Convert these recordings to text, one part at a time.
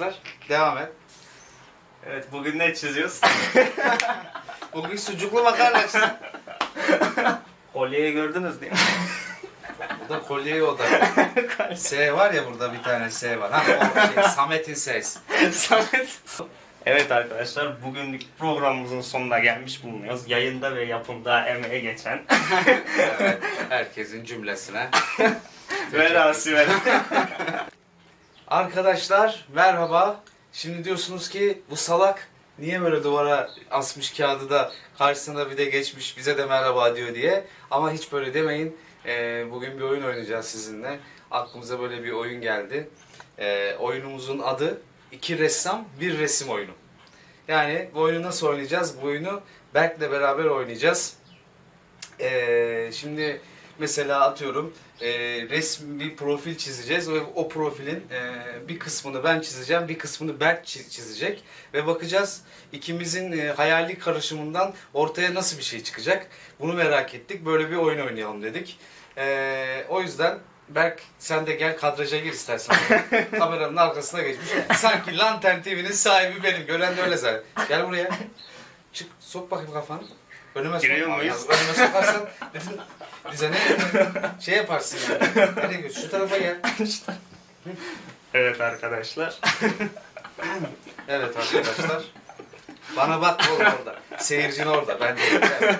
arkadaşlar. Devam et. Evet bugün ne çiziyoruz? Bugün sucuklu makarna çizdim. Kolyeyi gördünüz değil mi? Bu da kolyeyi o da. S var ya burada bir tane S var. Ha, o şey, Samet'in S'si. Samet. Evet arkadaşlar bugünlük programımızın sonuna gelmiş bulunuyoruz. Yayında ve yapımda emeğe geçen Evet, herkesin cümlesine. Ve Arkadaşlar merhaba. Şimdi diyorsunuz ki bu salak niye böyle duvara asmış kağıdı da karşısına bir de geçmiş bize de merhaba diyor diye. Ama hiç böyle demeyin. Ee, bugün bir oyun oynayacağız sizinle. Aklımıza böyle bir oyun geldi. Ee, oyunumuzun adı iki ressam bir resim oyunu. Yani bu oyunu nasıl oynayacağız? Bu oyunu Berk'le beraber oynayacağız. Ee, şimdi mesela atıyorum e, resmi bir profil çizeceğiz ve o profilin e, bir kısmını ben çizeceğim, bir kısmını Berk çi- çizecek ve bakacağız ikimizin e, hayali karışımından ortaya nasıl bir şey çıkacak. Bunu merak ettik. Böyle bir oyun oynayalım dedik. E, o yüzden Berk sen de gel kadraja gir istersen. Kameranın arkasına geçmiş. Sanki Lantern TV'nin sahibi benim. Gören de öyle zaten. Gel buraya. Çık sok bakayım kafanı. Önüme Giriyor sokma. muyuz? Önüme sokarsan bütün düzene şey yaparsın yani. Nereye gidiyorsun? Şu tarafa gel. Evet arkadaşlar. Evet arkadaşlar. Bana bak oğlum orada. Seyircin orada. Ben değilim. Evet.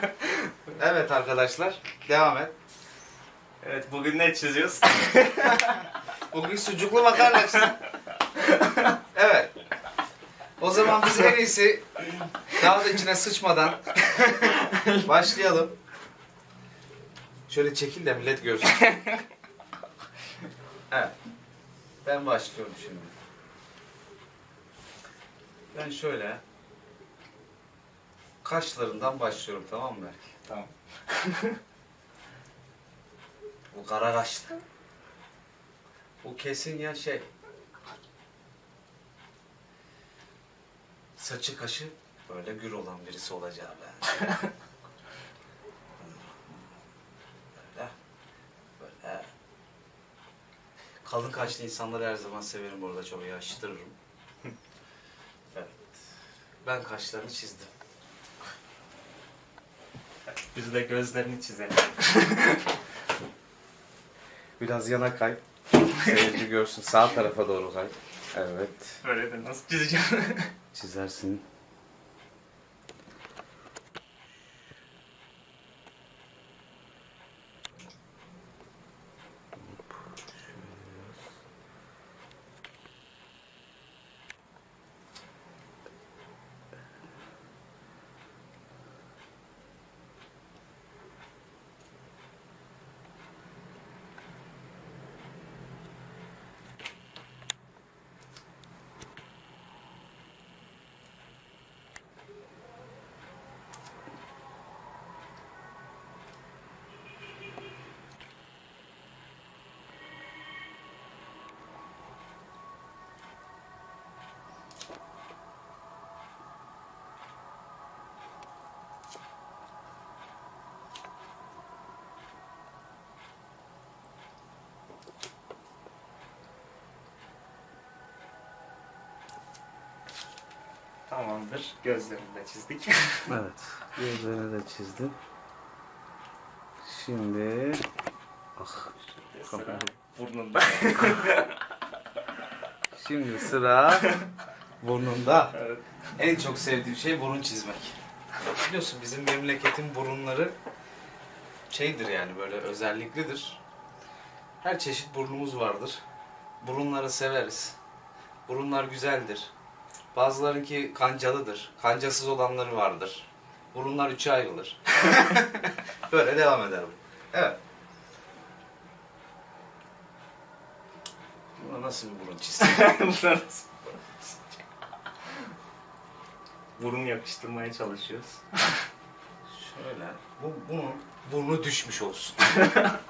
evet arkadaşlar. Devam et. Evet bugün ne çiziyoruz? Bugün sucuklu makarna çizdim. Evet. O zaman biz en iyisi daha da içine sıçmadan başlayalım. Şöyle çekil de millet görsün. Evet. Ben başlıyorum şimdi. Ben şöyle kaşlarından başlıyorum tamam mı Berk? Tamam. Bu kara kaşlı. Bu kesin ya şey. Saçı kaşı böyle gür olan birisi olacağı ben. böyle. Böyle. Kalın kaşlı insanları her zaman severim orada çok yaştırırım. Evet. Ben kaşlarını çizdim. Biz de gözlerini çizelim. Biraz yana kay. Seyirci görsün. Sağ tarafa doğru kay. Evet. Böyle de nasıl çizeceğim? Çizersin. Tamamdır. Gözlerini de çizdik. Evet. Gözlerini de çizdim. Şimdi... Ah. Sıra burnunda. Şimdi sıra burnunda. Evet. En çok sevdiğim şey burun çizmek. Biliyorsun bizim memleketin burunları şeydir yani böyle özelliklidir. Her çeşit burnumuz vardır. Burunları severiz. Burunlar güzeldir. Bazılarınki kancalıdır. Kancasız olanları vardır. Burunlar üçe ayrılır. böyle devam ederim. Evet. Buna nasıl bir burun çizdim? Bunlar nasıl? Burun yakıştırmaya çalışıyoruz. Şöyle. Bu, bunun burnu düşmüş olsun.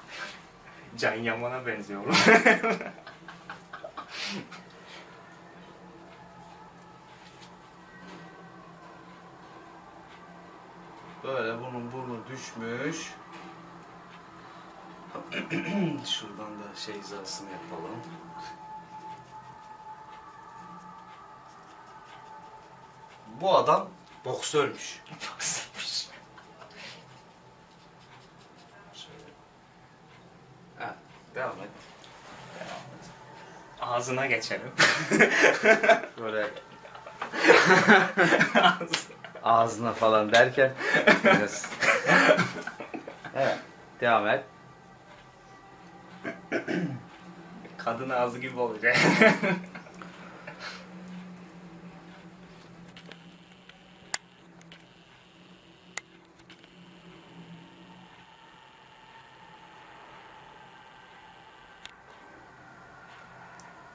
Can Yaman'a benziyor Böyle bunun burnu düşmüş. Şuradan da şey hizasını yapalım. bu adam boksörmüş. Baksana. Şöyle. Ha, devam et. Ağzına geçelim. Böyle ağzına falan derken biraz... Evet, devam et. Kadın ağzı gibi olacak.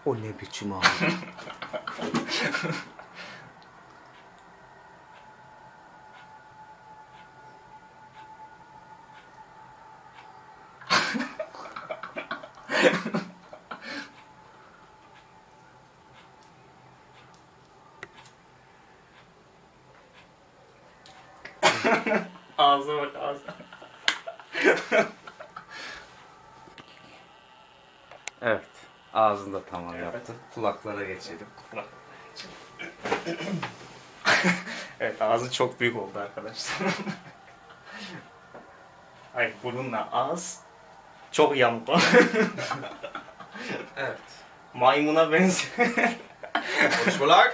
O ne biçim ağız? Ağzına bak ağzına. Evet, ağzında tamam yaptık. Kulaklara geçelim. evet ağzı çok büyük oldu arkadaşlar. Hayır burunla ağız çok yamuk. Evet. Maymuna benziyor. Konuşmalar.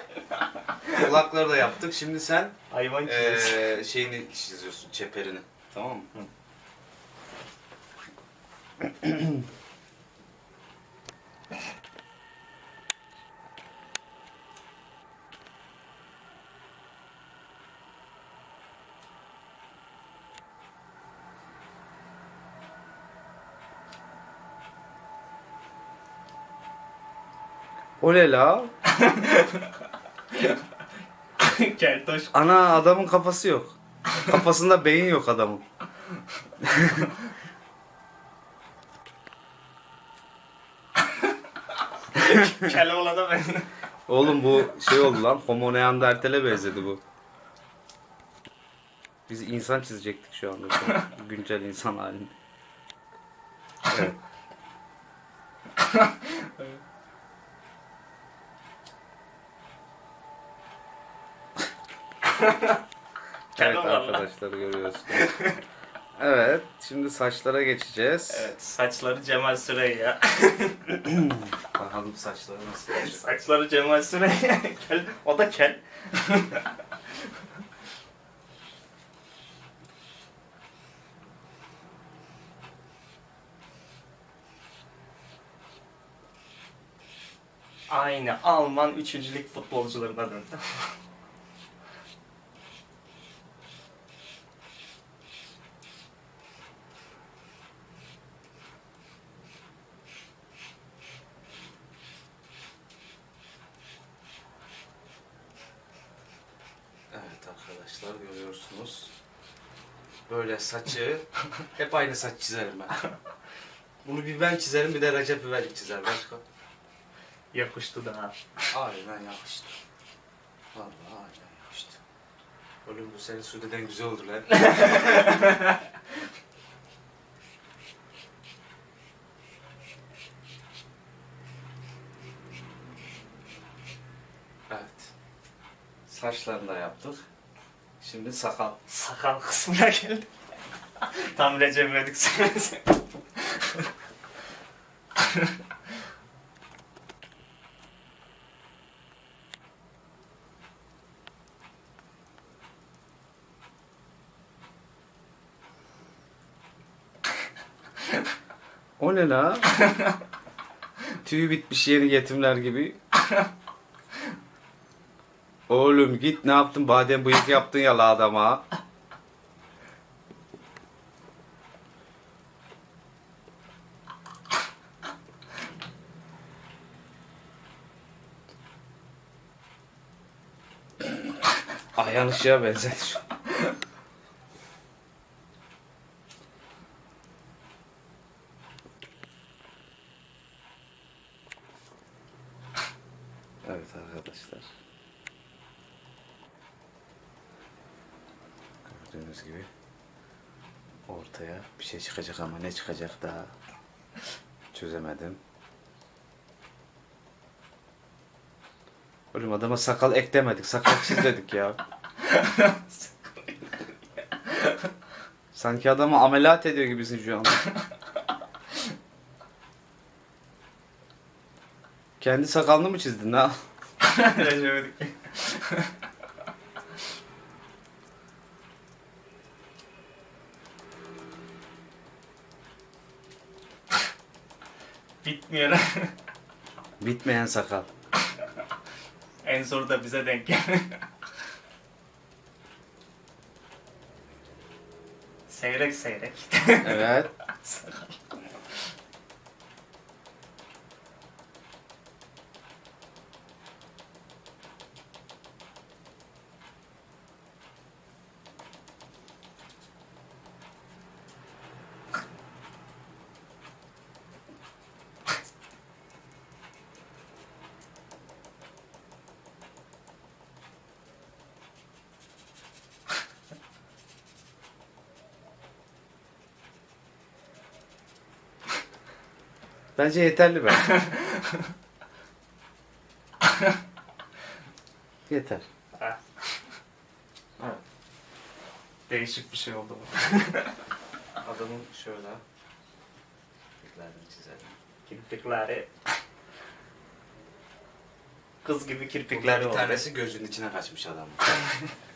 Kulakları da yaptık. Şimdi sen Hayvan çizgisi. eee şeyini çiziyorsun, çeperini. Tamam mı? O ne la? Keltoş. Ana adamın kafası yok. Kafasında beyin yok adamın. Kel olana ben. Oğlum bu şey oldu lan. Homo neandertale benzedi bu. Biz insan çizecektik şu anda. Güncel insan halini. Evet. evet arkadaşlar görüyorsunuz. Evet, şimdi saçlara geçeceğiz. Evet saçları Cemal Süreyya. Bakalım saçları nasıl olacak. saçları Cemal Süreyya. kel. O da kel. Aynı Alman üçüncülük futbolcularına döndü. Evet arkadaşlar görüyorsunuz. Böyle saçı hep aynı saç çizerim ben. Bunu bir ben çizerim bir de Recep İvedik çizer başka. Yakıştı daha. Aynen yakıştı. Vallahi aynen yakıştı. Oğlum bu senin Sude'den güzel oldu lan. evet. Saçlarını da yaptık. Şimdi sakal. Sakal kısmına geldi. Tam Recep İvedik sahnesi. O ne la? Tüyü bitmiş yeni yetimler gibi. Oğlum git ne yaptın? Badem bıyık yaptın ya la adama. Ayhan Işık'a benzedi şu. Evet arkadaşlar. Gördüğünüz gibi ortaya bir şey çıkacak ama ne çıkacak daha çözemedim. Oğlum adama sakal eklemedik. Sakal çiz dedik ya. Sanki adamı ameliyat ediyor gibisin şu an. Kendi sakalını mı çizdin ha? Recep Bitmiyor. Bitmeyen sakal. en zor da bize denk geldi. seyrek seyrek. Evet. Bence yeterli be. Yeter. Değişik bir şey oldu bu. Adamın şöyle kirpiklerini çizelim. Kirpikleri. Kız gibi kirpikleri bir oldu. tanesi gözünün içine kaçmış adamın.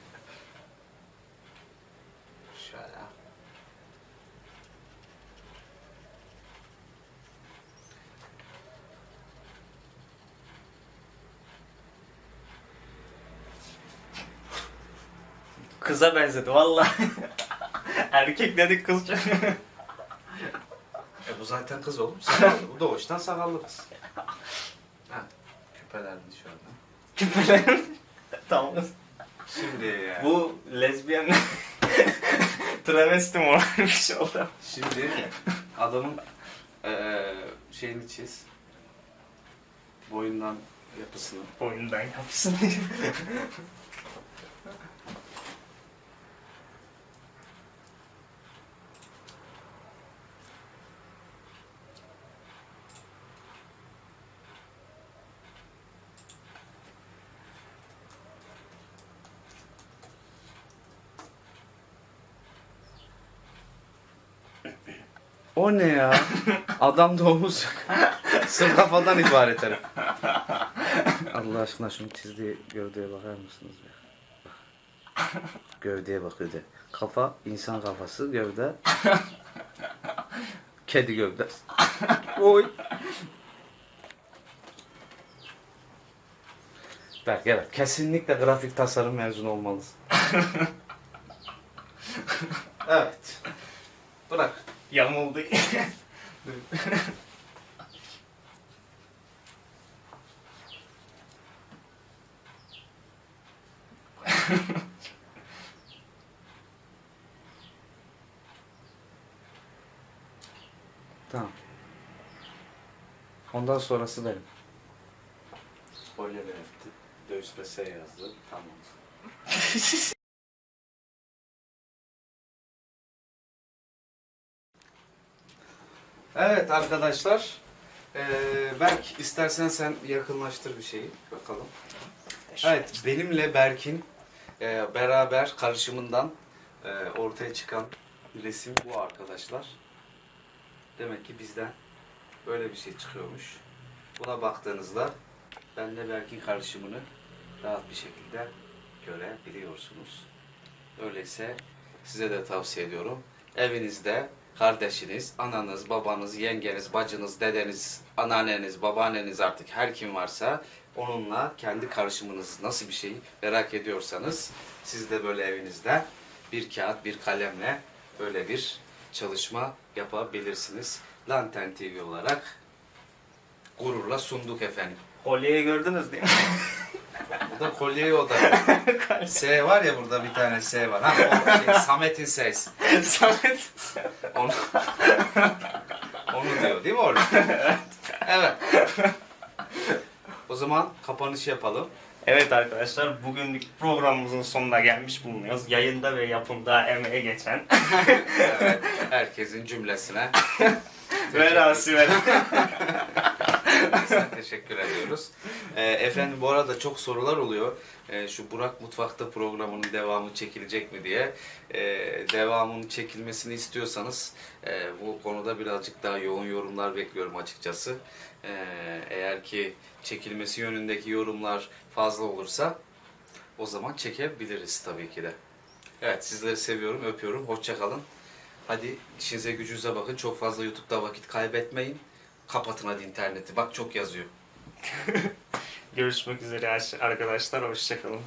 Kıza benzedi vallahi. Erkek dedik kız. E bu zaten kız oğlum. Sakallı. bu doğuştan sakallı kız. Ha, küpelerini şöyle. Küpelerin. tamam. Şimdi Bu lezbiyen travesti mi olan bir şey oldu. Şimdi adamın eee şeyini çiz. Boyundan yapısını. Boyundan yapsın. O ne ya? Adam doğmuş. Sır kafadan ibaret herif. Allah aşkına şunu çizdiği gövdeye bakar mısınız? Bak. Gövdeye bak gövde. Kafa insan kafası, gövde kedi gövdesi. Oy. Bak evet kesinlikle grafik tasarım mezunu olmalısın. evet. Bırak. Yamuldu. Tamam. Ondan sonrası benim. Spoiler. Dövüşme S yazdı. Tamam. evet arkadaşlar. Ee, Berk istersen sen yakınlaştır bir şeyi. Bakalım. Evet benimle Berk'in e, beraber karışımından e, ortaya çıkan resim bu arkadaşlar. Demek ki bizden böyle bir şey çıkıyormuş. Buna baktığınızda benle Berk'in karışımını rahat bir şekilde görebiliyorsunuz. Öyleyse size de tavsiye ediyorum. Evinizde kardeşiniz, ananız, babanız, yengeniz, bacınız, dedeniz, anneanneniz, babaanneniz artık her kim varsa onunla kendi karışımınız nasıl bir şey merak ediyorsanız siz de böyle evinizde bir kağıt, bir kalemle böyle bir çalışma yapabilirsiniz. Lanten TV olarak gururla sunduk efendim. Kolyeyi gördünüz değil mi? Bu da kolyeyi o da. S var ya burada bir tane S var. Ha, o şey, Samet'in S'si. Samet. Onu, onu diyor değil mi orada? evet. O zaman kapanış yapalım. Evet arkadaşlar bugünlük programımızın sonuna gelmiş bulunuyoruz. Yayında ve yapımda emeğe geçen Evet, herkesin cümlesine ve Rasimen teşekkür ediyoruz. Ee, efendim bu arada çok sorular oluyor. Ee, şu Burak Mutfak'ta programının devamı çekilecek mi diye. Ee, devamının çekilmesini istiyorsanız e, bu konuda birazcık daha yoğun yorumlar bekliyorum açıkçası. Ee, eğer ki çekilmesi yönündeki yorumlar fazla olursa o zaman çekebiliriz tabii ki de. Evet sizleri seviyorum, öpüyorum. Hoşça kalın. Hadi işinize gücünüze bakın. Çok fazla YouTube'da vakit kaybetmeyin. Kapatın hadi interneti. Bak çok yazıyor. Görüşmek üzere arkadaşlar. Hoşçakalın.